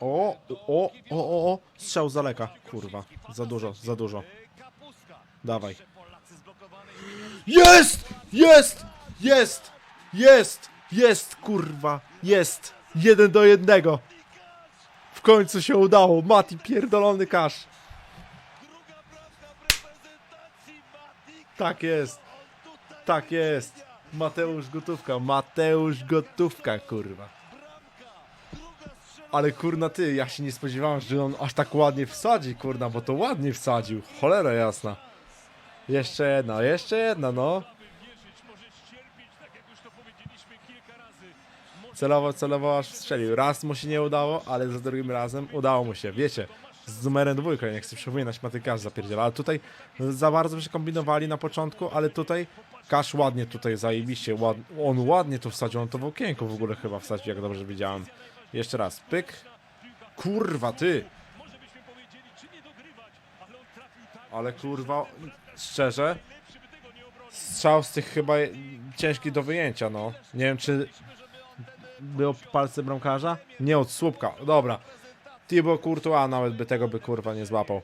O, o, o, o, o, strzał z daleka. Kurwa, za dużo, za dużo. Dawaj. Jest! Jest! Jest! Jest! Jest, kurwa! Jest! Jeden do jednego! W końcu się udało! Mati pierdolony kasz! Tak jest! Tak jest! Mateusz Gotówka, Mateusz Gotówka, kurwa. Ale kurna ty, ja się nie spodziewałem, że on aż tak ładnie wsadzi, kurna, bo to ładnie wsadził. Cholera jasna. Jeszcze jedna, jeszcze jedna, no. Celowo, celowo aż strzelił. Raz mu się nie udało, ale za drugim razem udało mu się. Wiecie, z numerem dwójką, nie chcę przypominać, Matykasz zapierdziela. Ale tutaj za bardzo się kombinowali na początku, ale tutaj Kasz ładnie tutaj zajebiście. Ład... On ładnie tu wsadził, on to w okienko w ogóle chyba wsadził, jak dobrze widziałem. Jeszcze raz, pyk. Kurwa, ty! Ale kurwa, szczerze, strzał z tych chyba ciężki do wyjęcia, no. Nie wiem, czy był palce bramkarza? Nie od słupka, dobra. Thibaut Courtois nawet by tego by kurwa nie złapał.